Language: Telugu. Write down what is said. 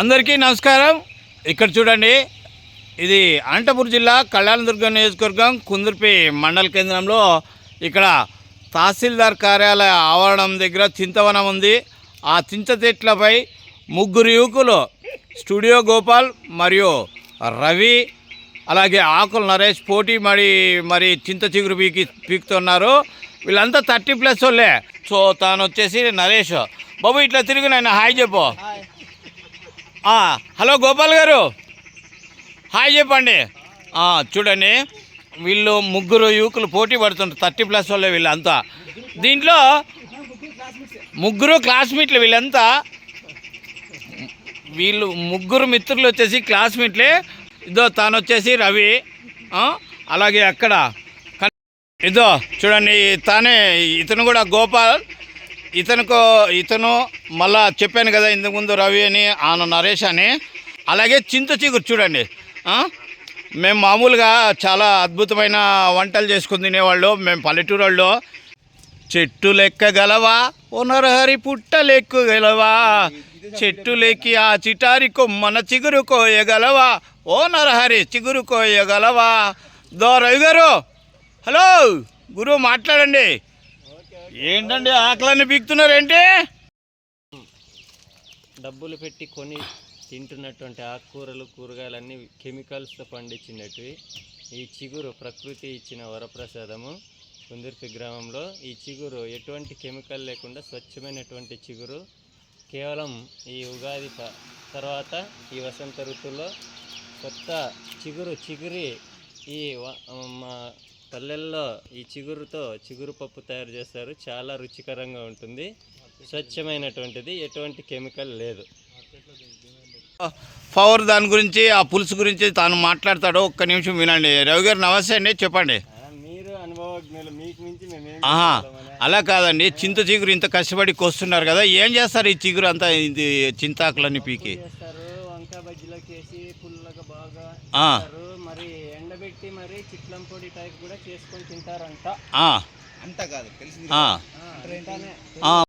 అందరికీ నమస్కారం. ఇక్కడ చూడండి ఇది అనంతపురం జిల్లా కళ్యాణదుర్గం నియోజకవర్గం కుందుర్పి మండల కేంద్రంలో ఇక్కడ తహసీల్దార్ కార్యాలయ ఆవరణం దగ్గర చింతవనం ఉంది. ఆ చింత చెట్లపై ముగ్గురు యువకులు స్టూడియో గోపాల్ మరియు రవి అలాగే ఆకుల నరేష్ పోటీ మరి మరి చింత చిగురు పీకి పీకుతున్నారు. వీళ్ళంతా థర్టీ ప్లస్ వాళ్ళే. సో తాను వచ్చేసి నరేష్ బాబు ఇట్లా తిరిగి నేను హాయ్ చెప్పు. హలో గోపాల్ గారు. హాయ్ చెప్పండి. చూడండి వీళ్ళు ముగ్గురు యువకులు పోటీ పడుతుంటారు థర్టీ ప్లస్ వాళ్ళు వీళ్ళంతా. దీంట్లో ముగ్గురు క్లాస్మేట్లు వీళ్ళంతా. వీళ్ళు ముగ్గురు మిత్రులు వచ్చేసి క్లాస్మేట్లే. ఇదో తాను వచ్చేసి రవి. అలాగే అక్కడ. ఇదో చూడండి తానే ఇతను కూడా గోపాల్. ఇతనుకో ఇతను మళ్ళా చెప్పాను కదా ఇంతకుముందు రవి అని ఆన నరేష్ అని. అలాగే చింత చిగురు చూడండి. మేము మామూలుగా చాలా అద్భుతమైన వంటలు చేసుకుని తినేవాళ్ళు. మేము పల్లెటూరు వాళ్ళు చెట్టు లెక్కగలవా ఓ నరహరి పుట్ట లెక్కగలవా చెట్టు లెక్కి ఆ చిటారి కొమ్మన చిగురు కోయగలవా? ఓ నరహరి చిగురు కోయగలవా? దో రవి గారు హలో! గురువు మాట్లాడండి. ఏంటండి ఆకలిని బిగుతున్నారేంటి డబ్బులు పెట్టి కొని తింటున్నటువంటి ఆకుకూరలు కూరగాయలన్నీ కెమికల్స్తో పండించినట్టు ఈ చిగురు ప్రకృతి ఇచ్చిన వరప్రసాదము కుందుర్పి గ్రామంలో. ఈ చిగురు ఎటువంటి కెమికల్ లేకుండా స్వచ్ఛమైనటువంటి చిగురు. కేవలం ఈ ఉగాది తర్వాత ఈ వసంత ఋతువులో కొత్త చిగురు చిగురి ఈ మా పల్లెల్లో ఈ చిగురుతో చిగురు పప్పు తయారు చేస్తారు. చాలా రుచికరంగా ఉంటుంది. స్వచ్ఛమైనటువంటిది. ఎటువంటి కెమికల్ లేదు. పవర్ దాని గురించి ఆ పులుసు గురించి తాను మాట్లాడతాడు. ఒక్క నిమిషం వినండి. రవి గారు నమస్తే అండి. చెప్పండి. ఆ, మీరు అనుభవజ్ఞులు. మీకు మించి మేమేం ఆహా. అలా కాదండి. చింత చిగురు ఇంత కష్టపడి కోస్తున్నారు కదా. ఏం చేస్తారు ఈ చిగురు అంతా ఇది చింతాకులన్నీ పీకి? పుల్లగా బాగా. మరి ఎండబెట్టి మరి చిట్లం పొడి టైప్ కూడా చేసుకొని తింటారంట ఆ, అంతా కాదు తెలిసింది ఆ, ఆ, అంతానే. ఆ.